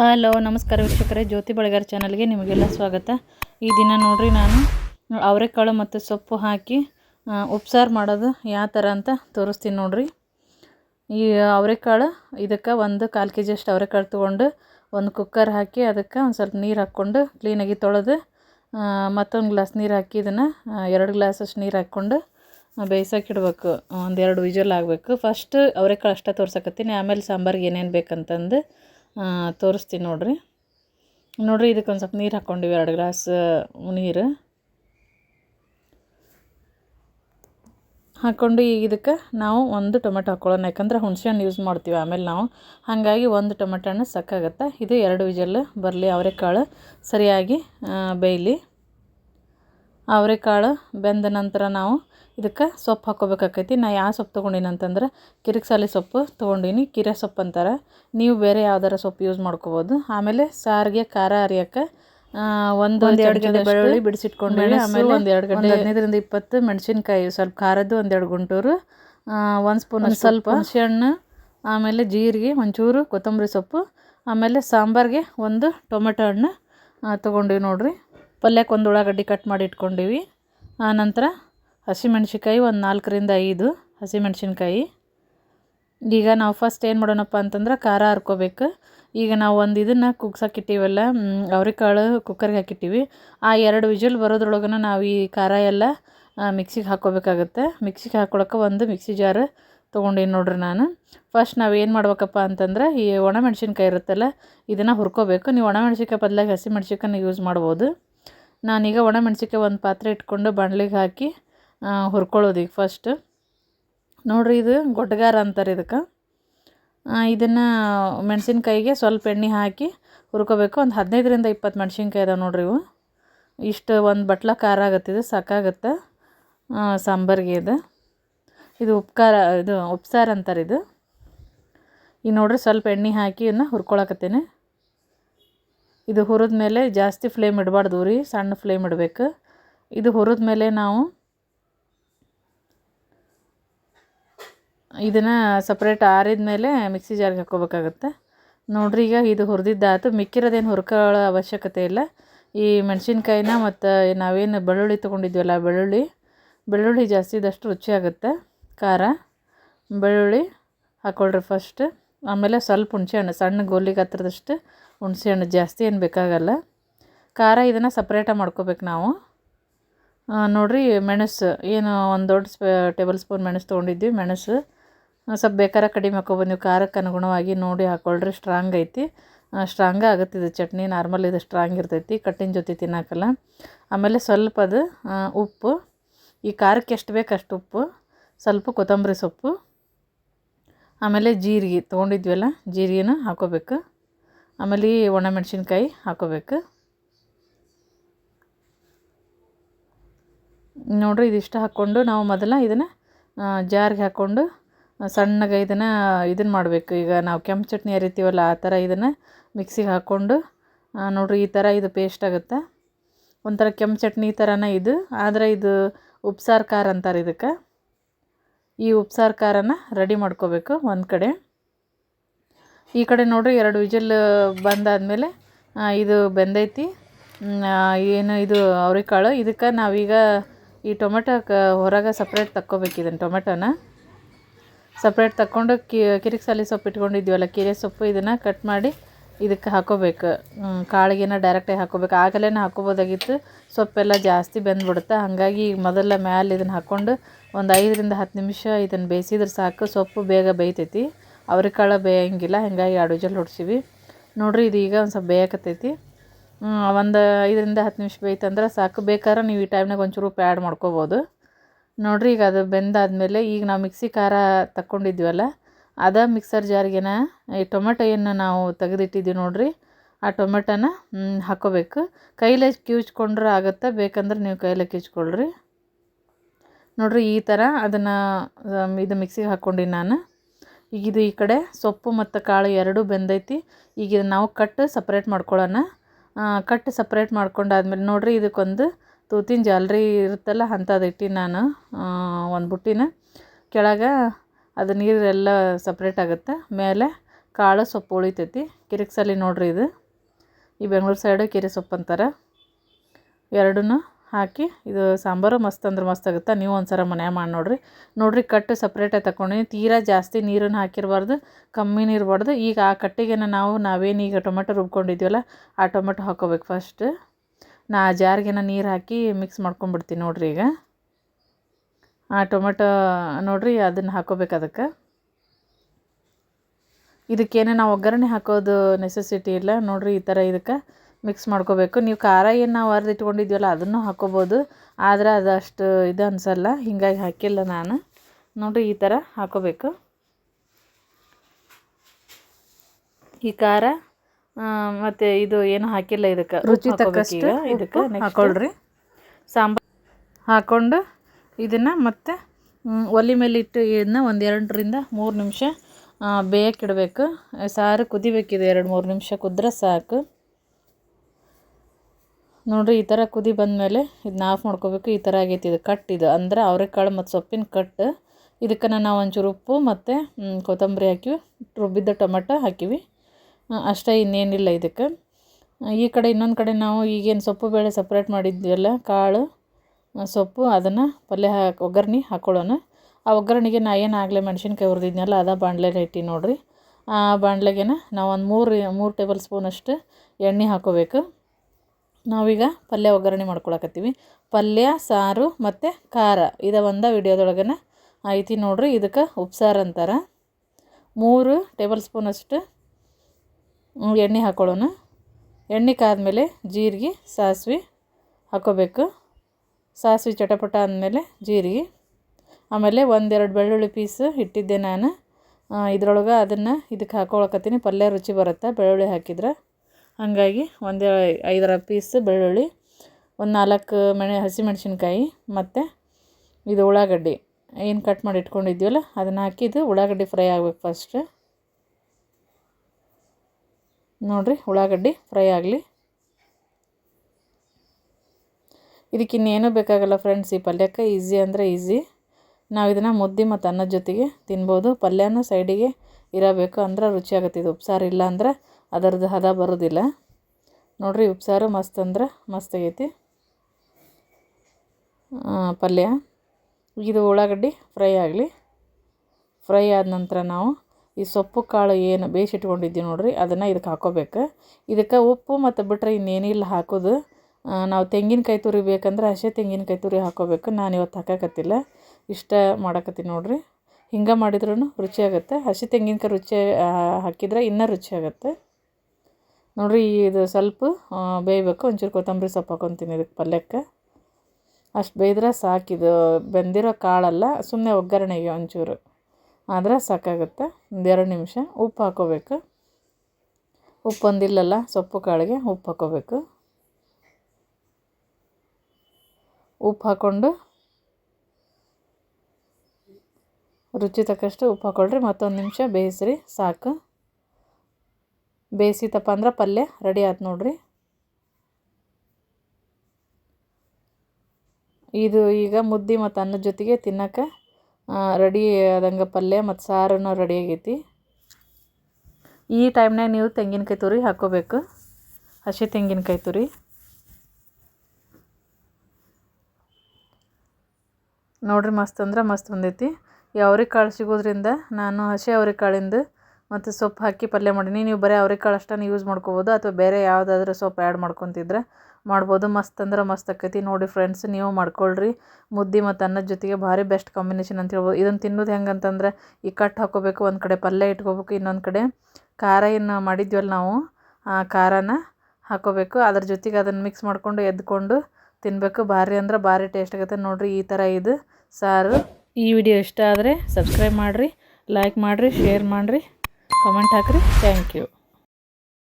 Hello ನಮಸ್ಕಾರ ವೀಕ್ಷಕರೇ. ಜ್ಯೋತಿ ಬಳಗಾರ ಚಾನಲ್ಗೆ ನಿಮಗೆಲ್ಲ ಸ್ವಾಗತ. ಈ ದಿನ ನೋಡ್ರಿ ನಾನು ಅವರೆಕಾಳು ಮತ್ತು ಸೊಪ್ಪು ಹಾಕಿ ಉಪ್ಸಾರು ಮಾಡೋದು ಯಾವ ಥರ ಅಂತ ತೋರಿಸ್ತೀನಿ ನೋಡ್ರಿ. ಈ ಅವರೆಕಾಳು, ಇದಕ್ಕೆ ಒಂದು ಕಾಲು ಕೆ ಜಿಯಷ್ಟು ಅವರೆಕಾಳು ತೊಗೊಂಡು, ಒಂದು ಕುಕ್ಕರ್ ಹಾಕಿ ಅದಕ್ಕೆ ಒಂದು ಸ್ವಲ್ಪ ನೀರು ಹಾಕ್ಕೊಂಡು ಕ್ಲೀನಾಗಿ ತೊಳೆದು ಮತ್ತೊಂದು ಗ್ಲಾಸ್ ನೀರು ಹಾಕಿ ಇದನ್ನು ಎರಡು ಗ್ಲಾಸಷ್ಟು ನೀರು ಹಾಕ್ಕೊಂಡು ಬೇಯಿಸೋಕಿಡ್ಬೇಕು. ಒಂದೆರಡು ವಿಜಲ್ ಆಗಬೇಕು. ಫಸ್ಟ್ ಅವರೆಕಾಳು ಅಷ್ಟೇ ತೋರ್ಸಕತ್ತೀನಿ. ಆಮೇಲೆ ಸಾಂಬಾರಿಗೆ ಏನೇನು ಬೇಕಂತಂದು. ತೋರಿಸ್ತೀನಿ ನೋಡಿರಿ. ನೋಡಿರಿ ಇದಕ್ಕೆ ಒಂದು ಸ್ವಲ್ಪ ನೀರು ಹಾಕ್ಕೊಂಡಿವಿ, ಎರಡು ಗ್ಲಾಸ್ ನೀರು. ಹಾಕ್ಕೊಂಡು ಈಗ ಇದಕ್ಕೆ ನಾವು ಒಂದು ಟೊಮೆಟೊ ಹಾಕ್ಕೊಳ್ಳೋಣ ಯಾಕಂದ್ರೆ ಹುಣಸೆಹಣ್ಣು ಯೂಸ್ ಮಾಡ್ತೀವಿ ಆಮೇಲೆ ನಾವು. ಹಾಗಾಗಿ ಒಂದು ಟೊಮೆಟೊ ಹಣ್ಣು ಸಾಕಾಗತ್ತೆ ಇದು ಎರಡು ವಿಜಲ್ ಬರಲಿ, ಅವರೆಕಾಳು ಸರಿಯಾಗಿ ಬೇಯಲಿ. ಅವರೆಕಾಳು ಬೆಂದ ನಂತರ ನಾವು ಇದಕ್ಕೆ ಸೊಪ್ಪು ಹಾಕ್ಕೋಬೇಕಾಕೈತಿ. ನಾ ಯಾವ ಸೊಪ್ಪು ತೊಗೊಂಡೀನಿ ಅಂತಂದ್ರೆ ಕಿರಿಕ್ಸಾಲಿ ಸೊಪ್ಪು ತೊಗೊಂಡೀನಿ. ಕಿರೆ ಸೊಪ್ಪು ಅಂತಾರೆ. ನೀವು ಬೇರೆ ಯಾವ್ದಾರ ಸೊಪ್ಪು ಯೂಸ್ ಮಾಡ್ಕೋಬೋದು. ಆಮೇಲೆ ಸಾರಿಗೆ ಖಾರ ಅರಿಯೋಕ್ಕೆ ಒಂದು ಒಂದು ಎರಡು ಗಂಟೆ ಬೆಳ್ಳುಳ್ಳಿ ಬಿಡಿಸಿಟ್ಕೊಂಡು ಆಮೇಲೆ ಒಂದು ಎರಡು ಗಂಟೆ ಹದಿನೈದರಿಂದ ಇಪ್ಪತ್ತು ಮೆಣಸಿನ್ಕಾಯಿ ಸ್ವಲ್ಪ ಖಾರದ್ದು ಒಂದೆರಡು ಗುಂಟೂರು ಒಂದು ಸ್ಪೂನ್ ಸ್ವಲ್ಪ ಹುಣಸೆಹಣ್ಣು ಆಮೇಲೆ ಜೀರಿಗೆ ಒಂಚೂರು ಕೊತ್ತಂಬರಿ ಸೊಪ್ಪು ಆಮೇಲೆ ಸಾಂಬಾರಿಗೆ ಒಂದು ಟೊಮೆಟೊ ಹಣ್ಣು ತೊಗೊಂಡಿವಿ ನೋಡ್ರಿ. ಪಲ್ಯಕ್ಕೆ ಒಂದು ಉಳ್ಳಾಗಡ್ಡಿ ಕಟ್ ಮಾಡಿ ಇಟ್ಕೊಂಡಿವಿ. ಆನಂತರ ಹಸಿಮೆಣ್ಸಿನ್ಕಾಯಿ ಒಂದು ನಾಲ್ಕರಿಂದ ಐದು ಹಸಿಮೆಣ್ಸಿನ್ಕಾಯಿ. ಈಗ ನಾವು ಫಸ್ಟ್ ಏನು ಮಾಡೋಣಪ್ಪ ಅಂತಂದ್ರೆ ಖಾರ ಹರ್ಕೋಬೇಕು ಈಗ ನಾವು ಒಂದು ಇದನ್ನು ಕುಗ್ಸಾಕಿಟ್ಟೀವಲ್ಲ ಅವ್ರಿಕಾಳು ಕುಕ್ಕರ್ಗೆ ಹಾಕಿಟ್ಟಿವಿ. ಆ ಎರಡು ವಿಜಲ್ ಬರೋದ್ರೊಳಗನ ನಾವು ಈ ಖಾರ ಎಲ್ಲ ಮಿಕ್ಸಿಗೆ ಹಾಕ್ಕೋಬೇಕಾಗತ್ತೆ ಮಿಕ್ಸಿಗೆ ಹಾಕ್ಕೊಳಕ್ಕೆ ಒಂದು ಮಿಕ್ಸಿ ಜಾರ್ ತೊಗೊಂಡೀನಿ ನೋಡ್ರಿ ನಾನು. ಫಸ್ಟ್ ನಾವು ಏನು ಮಾಡ್ಬೇಕಪ್ಪ ಅಂತಂದ್ರೆ ಈ ಒಣಮೆಣ್ಸಿನ್ಕಾಯಿ ಇರುತ್ತಲ್ಲ, ಇದನ್ನು ಹುರ್ಕೋಬೇಕು. ನೀವು ಒಣಮೆಣ್ಸಿನ್ಕಾಯಿ ಬದಲಾಗಿ ಹಸಿಮೆಣ್ಸಿನ್ಕಾಯನ್ನ ಯೂಸ್ ಮಾಡ್ಬೋದು. ನಾನೀಗ ಒಣಮೆಣ್ಸಿನ್ಕಾಯಿ ಒಂದು ಪಾತ್ರೆ ಇಟ್ಕೊಂಡು ಬಂಡ್ಲಿಗೆ ಹಾಕಿ ಹುರ್ಕೊಳ್ಳೋದು ಈಗ ಫಸ್ಟ್ ನೋಡಿರಿ ಇದು ಗೊಡ್ಗಾರ ಅಂತಾರೆ ಇದಕ್ಕೆ. ಇದನ್ನು ಮೆಣಸಿನ್ಕಾಯಿಗೆ ಸ್ವಲ್ಪ ಎಣ್ಣೆ ಹಾಕಿ ಹುರ್ಕೋಬೇಕು. ಒಂದು ಹದಿನೈದರಿಂದ ಇಪ್ಪತ್ತು ಮೆಣಸಿನ್ಕಾಯಿ ಇದಾವೆ ನೋಡ್ರಿ ಇವು. ಇಷ್ಟು ಒಂದು ಬಟ್ಲ ಖಾರ ಆಗುತ್ತೆ ಇದು, ಸಾಕಾಗತ್ತೆ. ಸಾಂಬಾರಿಗೆ ಇದು. ಇದು ಉಪ್ಕಾರ, ಇದು ಉಪ್ಸಾರು ಅಂತಾರೆ ಇದು. ಈಗ ನೋಡ್ರಿ ಸ್ವಲ್ಪ ಎಣ್ಣೆ ಹಾಕಿ ಇದನ್ನ ಹುರ್ಕೊಳಕತ್ತೇನೆ. ಇದು ಹುರಿದ ಮೇಲೆ ಜಾಸ್ತಿ ಫ್ಲೇಮ್ ಇಡಬಾರ್ದು ರೀ, ಸಣ್ಣ ಫ್ಲೇಮ್ ಇಡಬೇಕು. ಇದು ಹುರಿದ ಮೇಲೆ ನಾವು ಇದನ್ನು ಸಪ್ರೇಟ್ ಆರಿದ ಮೇಲೆ ಮಿಕ್ಸಿ ಜಾರಿಗೆ ಹಾಕ್ಕೋಬೇಕಾಗತ್ತೆ. ನೋಡ್ರಿ ಈಗ ಇದು ಹುರಿದಿದ್ದಾತು ಮಿಕ್ಕಿರೋದೇನು ಹುರ್ಕೊಳ್ಳೋ ಅವಶ್ಯಕತೆ ಇಲ್ಲ. ಈ ಮೆಣಸಿನ್ಕಾಯಿನ ಮತ್ತು ನಾವೇನು ಬೆಳ್ಳುಳ್ಳಿ ತೊಗೊಂಡಿದ್ವಲ್ಲ, ಬೆಳ್ಳುಳ್ಳಿ. ಬೆಳ್ಳುಳ್ಳಿ ಜಾಸ್ತಿ ಇದ್ದಷ್ಟು ರುಚಿಯಾಗುತ್ತೆ. ಖಾರ, ಬೆಳ್ಳುಳ್ಳಿ ಹಾಕ್ಕೊಳ್ರಿ ಫಸ್ಟ್ ಆಮೇಲೆ ಸ್ವಲ್ಪ ಹುಣಸೆಹಣ್ಣು ಸಣ್ಣ ಗೋಲಿಗೆ ಹತ್ರದಷ್ಟು ಹುಣಸೆಹಣ್ಣು ಜಾಸ್ತಿ ಏನು ಬೇಕಾಗಲ್ಲ. ಖಾರ ಇದನ್ನು ಸಪ್ರೇಟಾಗಿ ಮಾಡ್ಕೋಬೇಕು ನಾವು. ನೋಡಿರಿ ಮೆಣಸು, ಏನು ಒಂದು ದೊಡ್ಡ ಸ್ಪ ಟೇಬಲ್ ಸ್ಪೂನ್ ಮೆಣಸು ತೊಗೊಂಡಿದ್ವಿ. ಮೆಣಸು ಸ್ವಲ್ಪ ಬೇಕಾರ ಕಡಿಮೆ ನೀವು ಖಾರಕ್ಕೆ ಅನುಗುಣವಾಗಿ ನೋಡಿ ಹಾಕ್ಕೊಳ್ರಿ ಸ್ಟ್ರಾಂಗ್ ಐತಿ. ಸ್ಟ್ರಾಂಗ್ ಆಗುತ್ತೆ ಇದು ಚಟ್ನಿ. ನಾರ್ಮಲ್ ಇದು ಸ್ಟ್ರಾಂಗ್ ಇರ್ತೈತಿ. ಕಟ್ಟಿನ ಜೊತೆ ತಿನ್ನಾಕಲ್ಲ. ಆಮೇಲೆ ಸ್ವಲ್ಪ ಅದು ಉಪ್ಪು. ಈ ಖಾರಕ್ಕೆ ಎಷ್ಟು ಬೇಕು ಅಷ್ಟು ಉಪ್ಪು. ಸ್ವಲ್ಪ ಕೊತ್ತಂಬರಿ ಸೊಪ್ಪು. ಆಮೇಲೆ ಜೀರಿಗೆ ತೊಗೊಂಡಿದ್ವಲ್ಲ, ಜೀರಿಗೆನ ಹಾಕೋಬೇಕು. ಆಮೇಲೆ ಈ ಒಣಮೆಣ್ಸಿನ್ಕಾಯಿ ಹಾಕೋಬೇಕು. ನೋಡ್ರಿ ಇದಿಷ್ಟು ಹಾಕ್ಕೊಂಡು ನಾವು ಮೊದಲ ಇದನ್ನು ಜಾರಿಗೆ ಹಾಕ್ಕೊಂಡು ಸಣ್ಣಗೆ ಇದನ್ನು ಇದನ್ನು ಮಾಡಬೇಕು. ಈಗ ನಾವು ಕೆಂಪು ಚಟ್ನಿ ಅರಿತೀವಲ್ಲ, ಆ ಥರ ಇದನ್ನು ಮಿಕ್ಸಿಗೆ ಹಾಕ್ಕೊಂಡು ನೋಡಿರಿ ಈ ಥರ ಇದು ಪೇಸ್ಟ್ ಆಗುತ್ತೆ? ಒಂಥರ ಕೆಂಪು ಚಟ್ನಿ ಥರನೇ ಇದು. ಆದರೆ ಇದು ಉಪ್ಸಾರು ಖಾರ ಅಂತಾರೆ ಇದಕ್ಕೆ. ಈ ಉಪ್ಸಾರು ಖಾರನ ರೆಡಿ ಮಾಡ್ಕೋಬೇಕು ಒಂದು ಕಡೆ. ಈ ಕಡೆ ನೋಡ್ರಿ ಎರಡು ವಿಜಲ್ ಬಂದಾದಮೇಲೆ ಇದು ಬೆಂದೈತಿ. ಏನು ಇದು ಅವ್ರಿಕಾಳು. ಇದಕ್ಕೆ ನಾವೀಗ ಈ ಟೊಮೆಟೊ ಕ, ಹೊರಗೆ ಸಪ್ರೇಟ್ ತಕ್ಕೋಬೇಕು ಇದನ್ನು ಟೊಮೆಟೊನ. ಸಪ್ರೇಟ್ ತಕ್ಕೊಂಡು ಕಿ ಕಿರಿಕ್ಸಾಲಿ ಸೊಪ್ಪು ಇಟ್ಕೊಂಡಿದ್ವಲ್ಲ, ಕೀರೆ ಸೊಪ್ಪು ಇದನ್ನು ಕಟ್ ಮಾಡಿ ಇದಕ್ಕೆ ಹಾಕೋಬೇಕು. ಕಾಳಿಗೆನ ಡೈರೆಕ್ಟಾಗಿ ಹಾಕೋಬೇಕು. ಆಗಲೇ ಹಾಕೋಬೋದಾಗಿತ್ತು. ಸೊಪ್ಪೆಲ್ಲ ಜಾಸ್ತಿ ಬೆಂದ್ಬಿಡುತ್ತೆ. ಹಾಗಾಗಿ ಮೊದಲ ಮ್ಯಾಲೆ ಇದನ್ನು ಹಾಕ್ಕೊಂಡು ಒಂದು ಐದರಿಂದ ಹತ್ತು ನಿಮಿಷ ಇದನ್ನು ಬೇಯಿಸಿದ್ರೆ ಸಾಕು. ಸೊಪ್ಪು ಬೇಗ ಬೇಯ್ತೈತಿ. ಅವ್ರಿಕಾಳು ಬೇಯಂಗಿಲ್ಲ. ಹಾಗಾಗಿ ಅಡುಜಲ್ಲಿ ವಿಜಲ್ ಹೊಡ್ಸಿವಿ. ನೋಡಿರಿ, ಇದು ಈಗ ಒಂದು ಸ್ವಲ್ಪ ಬೇಯಕತ್ತೈತಿ. ಒಂದು ಐದರಿಂದ ಹತ್ತು ನಿಮಿಷ ಬೇಯ್ತಂದ್ರೆ ಸಾಕು. ಬೇಕಾದ್ರೆ ನೀವು ಈ ಟೈಮ್ನಾಗ ಒಂಚೂರು ಉಪ್ಪು ಆ್ಯಡ್ ಮಾಡ್ಕೋಬೋದು. ನೋಡಿರಿ, ಈಗ ಅದು ಬೆಂದಾದಮೇಲೆ ಈಗ ನಾವು ಮಿಕ್ಸಿ ಖಾರ ತಕ್ಕೊಂಡಿದ್ವಲ್ಲ, ಅದ ಮಿಕ್ಸರ್ ಜಾರಿಗೆನ ಈ ಟೊಮೆಟೊ ನಾವು ತೆಗೆದಿಟ್ಟಿದ್ದೀವಿ ನೋಡ್ರಿ. ಆ ಟೊಮೆಟೊನ ಹಾಕೋಬೇಕು. ಕೈಲೇ ಕಿವುಚ್ಕೊಂಡ್ರೆ ಆಗುತ್ತೆ, ಬೇಕಂದ್ರೆ ನೀವು ಕೈಲೇ ಕಿಚ್ಕೊಳ್ರಿ ನೋಡಿರಿ, ಈ ಥರ ಅದನ್ನು ಇದು ಮಿಕ್ಸಿಗೆ ಹಾಕ್ಕೊಂಡಿನಿ ನಾನು. ಈಗ ಇದು ಈ ಕಡೆ ಸೊಪ್ಪು ಮತ್ತು ಕಾಳು ಎರಡೂ ಬೆಂದೈತಿ. ಈಗ ನಾವು ಕಟ್ಟು ಸಪ್ರೇಟ್ ಮಾಡ್ಕೊಳ್ಳೋಣ. ಕಟ್ ಸಪ್ರೇಟ್ ಮಾಡ್ಕೊಂಡಾದ್ಮೇಲೆ ನೋಡಿರಿ, ಇದಕ್ಕೊಂದು ತೂತಿನ ಜಾಲರಿ ಇರುತ್ತಲ್ಲ ಅಂಥದ್ದು ಇಟ್ಟಿನಿ ನಾನು. ಒಂದು ಬುಟ್ಟಿನ. ಕೆಳಗೆ ಅದು ನೀರೆಲ್ಲ ಸಪ್ರೇಟ್ ಆಗುತ್ತೆ. ಮೇಲೆ ಕಾಳು ಸೊಪ್ಪು ಉಳಿತೈತಿ. ಕಿರಿಕ್ಸಲ್ಲಿ ನೋಡ್ರಿ ಇದು. ಈ ಬೆಂಗಳೂರು ಸೈಡು ಕೆರೆ ಸೊಪ್ಪು ಅಂತಾರೆ. ಎರಡನ್ನು ಹಾಕಿ ಇದು ಸಾಂಬಾರು ಮಸ್ತ್ ಅಂದ್ರೆ ಮಸ್ತ್ ಆಗುತ್ತೆ? ನೀವು ಒಂದ್ಸಲ ಮನೆ ಮಾಡಿ ನೋಡಿರಿ. ನೋಡಿರಿ ಕಟ್ಟು ಸಪ್ರೇಟಾಗಿ ತಗೊಂಡಿನಿ ತೀರಾ ಜಾಸ್ತಿ ನೀರನ್ನು ಹಾಕಿರಬಾರ್ದು, ಕಮ್ಮಿ ನೀರ್ಬಾರ್ದು ಈಗ ಆ ಕಟ್ಟಿಗೆನ ನಾವು, ನಾವೇನು ಈಗ ಟೊಮೆಟೊ ರುಬ್ಕೊಂಡಿದ್ದೀವಲ್ಲ ಆ ಟೊಮೆಟೊ ಹಾಕೋಬೇಕು ಫಸ್ಟ್ ನಾ ಆ ಜಾರ್ಗೆನ ನೀರು ಹಾಕಿ ಮಿಕ್ಸ್ ಮಾಡ್ಕೊಂಡ್ಬಿಡ್ತೀನಿ ನೋಡಿರಿ ಈಗ. ಆ ಟೊಮೆಟೊ ನೋಡಿರಿ, ಅದನ್ನು ಹಾಕೋಬೇಕು ಅದಕ್ಕೆ. ಇದಕ್ಕೇನು ನಾವು ಒಗ್ಗರಣೆ ಹಾಕೋದು ನೆಸೆಸಿಟಿ ಇಲ್ಲ. ನೋಡ್ರಿ ಈ ಥರ ಇದಕ್ಕೆ ಮಿಕ್ಸ್ ಮಾಡ್ಕೋಬೇಕು. ನೀವು ಖಾರ ಏನು ನಾವು ಅರ್ದು ಇಟ್ಕೊಂಡಿದ್ವಲ್ಲ ಅದನ್ನು ಹಾಕ್ಕೋಬೋದು ಆದರೆ ಅದು ಅಷ್ಟು ಇದು ಅನಿಸಲ್ಲ. ಹೀಗಾಗಿ ಹಾಕಿಲ್ಲ ನಾನು. ನೋಡಿರಿ ಈ ಥರ ಹಾಕೋಬೇಕು. ಈ ಖಾರ ಮತ್ತು ಇದು ಏನು ಹಾಕಿಲ್ಲ ಇದಕ್ಕೆ. ರುಚಿ ತಕ್ಕಷ್ಟು ಇದಕ್ಕೆ ಹಾಕೊಳ್ರಿ. ಸಾಂಬಾರು ಹಾಕ್ಕೊಂಡು ಇದನ್ನು ಮತ್ತೆ ಒಲೆ ಮೇಲೆ ಇಟ್ಟು ಇದನ್ನ ಒಂದು ಎರಡರಿಂದ ಮೂರು ನಿಮಿಷ ಬೇಯಕ್ಕಿಡಬೇಕು ಸಾರು ಕುದಿಬೇಕಿದೆ, ಎರಡು ಮೂರು ನಿಮಿಷ ಕುದ್ರೆ ಸಾಕು. ನೋಡಿರಿ, ಈ ಥರ ಕುದಿ ಬಂದಮೇಲೆ ಇದನ್ನ ಆಫ್ ಮಾಡ್ಕೋಬೇಕು. ಈ ಥರ ಆಗೈತಿ ಇದು ಕಟ್ ಇದು. ಅಂದ್ರೆ ಅವರೆಕಾಳು ಮತ್ತು ಸೊಪ್ಪಿನ ಕಟ್ಟು. ಇದಕ್ಕೆ ನಾವು ಒಂಚೂರು ಉಪ್ಪು ಮತ್ತು ಕೊತ್ತಂಬರಿ ಹಾಕಿವಿ. ರುಬ್ಬಿದ್ದ ಟೊಮೆಟೊ ಹಾಕಿವಿ. ಅಷ್ಟೇ ಇನ್ನೇನಿಲ್ಲ ಇದಕ್ಕೆ. ಈ ಕಡೆ ಇನ್ನೊಂದು ಕಡೆ ನಾವು ಈಗೇನು ಸೊಪ್ಪು ಬೇಳೆ ಸಪ್ರೇಟ್ ಮಾಡಿದ್ವಲ್ಲ, ಕಾಳು, ಸೊಪ್ಪು, ಅದನ್ನು ಪಲ್ಯ ಹಾಕಿ ಒಗ್ಗರ್ಣೆ ಹಾಕ್ಕೊಳ್ಳೋಣ ಆ ಒಗ್ಗರಣೆಗೆ ನಾ ಏನು ಆಗಲೇ ಮೆಣಸಿನ್ಕಾಯಿ ಹುರಿದಿದ್ನಲ್ಲ, ಅದ ಬಾಣಲೆಗೆ ಇಟ್ಟು ನೋಡಿರಿ. ಆ ಬಾಣಲೆಗೆನ ನಾವು ಒಂದು ಮೂರು ಮೂರು ಟೇಬಲ್ ಸ್ಪೂನಷ್ಟು ಎಣ್ಣೆ ಹಾಕೋಬೇಕು. ನಾವೀಗ ಪಲ್ಯ ಒಗ್ಗರಣೆ ಮಾಡ್ಕೊಳಕತ್ತೀವಿ. ಪಲ್ಯ, ಸಾರು ಮತ್ತು ಖಾರ, ಇದು ಒಂದು ವಿಡಿಯೋದೊಳಗನ ಐತಿ ನೋಡ್ರಿ. ಇದಕ್ಕೆ ಉಪ್ಸಾರು ಅಂತಾರೆ. ಮೂರು ಟೇಬಲ್ ಸ್ಪೂನಷ್ಟು ಎಣ್ಣೆ ಹಾಕ್ಕೊಳ್ಳೋಣ ಎಣ್ಣೆ ಕಾದ್ಮೇಲೆ ಜೀರಿಗೆ, ಸಾಸಿವೆ ಹಾಕೋಬೇಕು. ಸಾಸಿವೆ ಚಟಪಟ ಅಂದಮೇಲೆ ಜೀರಿಗೆ. ಆಮೇಲೆ ಒಂದೆರಡು ಬೆಳ್ಳುಳ್ಳಿ ಪೀಸ್ ಇಟ್ಟಿದ್ದೆ ನಾನು. ಇದ್ರೊಳಗೆ ಅದನ್ನು ಇದಕ್ಕೆ ಹಾಕೊಳಕತ್ತೀನಿ. ಪಲ್ಯ ರುಚಿ ಬರುತ್ತೆ. ಬೆಳ್ಳುಳ್ಳಿ ಹಾಕಿದ್ರೆ ಹಾಗಾಗಿ ಒಂದು ಐದರ ಪೀಸ್ ಬೆಳ್ಳುಳ್ಳಿ, ಒಂದು ನಾಲ್ಕು ಮೆಣೆ ಹಸಿಮೆಣ್ಸಿನ್ಕಾಯಿ ಮತ್ತು ಇದು ಉಳ್ಳಾಗಡ್ಡಿ. ಏನು ಕಟ್ ಮಾಡಿ ಇಟ್ಕೊಂಡಿದ್ವಲ್ಲ ಅದನ್ನು ಹಾಕಿದ್ದು ಉಳ್ಳಾಗಡ್ಡಿ ಫ್ರೈ ಆಗ್ಬೇಕು ಫಸ್ಟ್ ನೋಡಿರಿ, ಉಳ್ಳಾಗಡ್ಡಿ ಫ್ರೈ ಆಗಲಿ. ಇದಕ್ಕಿನ್ನೇನೂ ಬೇಕಾಗಲ್ಲ ಫ್ರೆಂಡ್ಸ್ ಈ ಪಲ್ಯಕ್ಕೆ ಈಸಿ ಅಂದರೆ ಈಸಿ ನಾವು ಇದನ್ನು ಮುದ್ದೆ ಮತ್ತು ಅನ್ನದ ಜೊತೆಗೆ ತಿನ್ಬೋದು. ಪಲ್ಯನೂ ಸೈಡಿಗೆ ಇರಬೇಕು ಅಂದ್ರೆ ರುಚಿಯಾಗುತ್ತೆ ಇದು. ಉಪ್ಸಾರು ಇಲ್ಲ ಅಂದ್ರೆ ಅದರದ್ದು ಹದ ಬರೋದಿಲ್ಲ. ನೋಡಿರಿ, ಉಪ್ಸಾರು ಮಸ್ತ್ ಅಂದ್ರೆ ಮಸ್ತ್ ಆಗೈತಿ. ಪಲ್ಯ. ಇದು ಉಳ್ಳಾಗಡ್ಡಿ ಫ್ರೈ ಆಗಲಿ. ಫ್ರೈ ಆದ ನಂತರ ನಾವು ಈ ಸೊಪ್ಪು, ಕಾಳು ಏನು ಬೇಯಿಸಿಟ್ಕೊಂಡಿದ್ದೀವಿ ನೋಡಿರಿ, ಅದನ್ನು ಇದಕ್ಕೆ ಹಾಕೋಬೇಕು. ಇದಕ್ಕೆ ಉಪ್ಪು ಮತ್ತು ಬಿಟ್ಟರೆ ಇನ್ನೇನಿಲ್ಲ ಹಾಕೋದು. ನಾವು ತೆಂಗಿನಕಾಯಿ ತುರಿ ಬೇಕಂದ್ರೆ ಹಸಿ ತೆಂಗಿನಕಾಯಿ ತುರಿ ಹಾಕೋಬೇಕು. ನಾನು ಇವತ್ತು ಹಾಕಕತ್ತಿಲ್ಲ. ಇಷ್ಟ ಮಾಡಕತ್ತೀನಿ ನೋಡಿರಿ. ಹಿಂಗೆ ಮಾಡಿದ್ರೂ ರುಚಿಯಾಗುತ್ತೆ ಹಸಿ ತೆಂಗಿನಕಾಯಿ ರುಚಿ ಹಾಕಿದ್ರೆ ಇನ್ನೂ ರುಚಿಯಾಗುತ್ತೆ ನೋಡಿರಿ ಇದು ಸ್ವಲ್ಪ ಬೇಯಬೇಕು. ಒಂಚೂರು ಕೊತ್ತಂಬರಿ ಸೊಪ್ಪು ಹಾಕೊತೀನಿ ಇದಕ್ಕೆ ಪಲ್ಯಕ್ಕೆ. ಅಷ್ಟು ಬೇಯ್ದ್ರೆ ಸಾಕಿದು ಬೆಂದಿರೋ ಕಾಳಲ್ಲ ಸುಮ್ಮನೆ ಒಗ್ಗರಣೆಗೆ ಒಂಚೂರು. ಆದರೆ ಸಾಕಾಗುತ್ತೆ. ಒಂದೆರಡು ನಿಮಿಷ ಉಪ್ಪು ಹಾಕೋಬೇಕು. ಉಪ್ಪು ಒಂದಿಲ್ಲಲ್ಲ, ಸೊಪ್ಪು ಕಾಳಿಗೆ ಉಪ್ಪು ಹಾಕೋಬೇಕು. ಉಪ್ಪು ಹಾಕ್ಕೊಂಡು ರುಚಿ ತಕ್ಕಷ್ಟು ಉಪ್ಪು ಹಾಕೊಳ್ರಿ, ಮತ್ತೊಂದು ನಿಮಿಷ ಬೇಯಿಸ್ರಿ, ಸಾಕು. ಬೇಯಿಸಿತಪ್ಪ ಅಂದ್ರೆ ಪಲ್ಯ ರೆಡಿ ಆಯ್ತು ನೋಡ್ರಿ. ಇದು ಈಗ ಮುದ್ದೆ ಮತ್ತು ಅನ್ನದ ಜೊತೆಗೆ ತಿನ್ನೋಕೆ ರೆಡಿ ಆದಂಗೆ ಪಲ್ಯ ಮತ್ತು ಸಾರನ್ನು ರೆಡಿ ಆಗೈತಿ. ಈ ಟೈಮ್ನಾಗ ನೀವು ತೆಂಗಿನಕಾಯಿ ತುರಿ ಹಾಕ್ಕೋಬೇಕು ಹಸಿ ತೆಂಗಿನಕಾಯಿ ತುರಿ. ನೋಡ್ರಿ ಮಸ್ತ್ ಅಂದ್ರೆ ಮಸ್ತ್ ಬಂದೈತಿ. ಈ ಅವ್ರೆಕಾಳು ಸಿಗೋದ್ರಿಂದ? ನಾನು ಹಸಿ ಅವ್ರೆಕಾಳಿಂದು ಮತ್ತು ಸೊಪ್ಪು ಹಾಕಿ ಪಲ್ಯ ಮಾಡೀನಿ. ನೀವು ಬರೀ ಅವ್ರೆಕಾಳು ಅಷ್ಟನ್ನು ಯೂಸ್ ಮಾಡ್ಕೋಬೋದು. ಅಥವಾ ಬೇರೆ ಯಾವುದಾದ್ರೂ ಸೊಪ್ಪು ಆ್ಯಡ್ ಮಾಡ್ಕೊತಿದ್ರೆ ಮಾಡ್ಬೋದು. ಮಸ್ತ್ ಅಂದ್ರೆ ಮಸ್ತ್ ಆಕೈತಿ. ನೋಡಿ ಫ್ರೆಂಡ್ಸ್ ನೀವು ಮಾಡ್ಕೊಳ್ರಿ. ಮುದ್ದೆ ಮತ್ತು ಅನ್ನದ ಜೊತೆಗೆ ಭಾರಿ ಬೆಸ್ಟ್ ಕಾಂಬಿನೇಷನ್ ಅಂತ ಹೇಳ್ಬೋದು. ಇದನ್ನು ತಿನ್ನೋದು ಹೆಂಗಂತಂದ್ರೆ ಈ ಕಟ್ ಹಾಕೋಬೇಕು, ಒಂದು ಕಡೆ ಪಲ್ಯ ಇಟ್ಕೋಬೇಕು, ಇನ್ನೊಂದು ಕಡೆ ಖಾರ ಏನು ಮಾಡಿದ್ವಲ್ಲ ನಾವು, ಆ ಖಾರನ ಹಾಕೋಬೇಕು. ಅದ್ರ ಜೊತೆಗೆ ಅದನ್ನು ಮಿಕ್ಸ್ ಮಾಡಿಕೊಂಡು ಎದ್ಕೊಂಡು ತಿನ್ನಬೇಕು ಭಾರಿ ಅಂದ್ರೆ ಭಾರಿ ಟೇಸ್ಟ್ ಆಗುತ್ತೆ. ನೋಡಿರಿ ಈ ಥರ ಇದು ಸಾರು. ಈ ವಿಡಿಯೋ ಇಷ್ಟ ಆದರೆ ಸಬ್ಸ್ಕ್ರೈಬ್ ಮಾಡಿರಿ ಲೈಕ್ ಮಾಡಿರಿ ಶೇರ್ ಮಾಡಿರಿ ಕಮೆಂಟ್ ಹಾಕಿರಿ. Thank you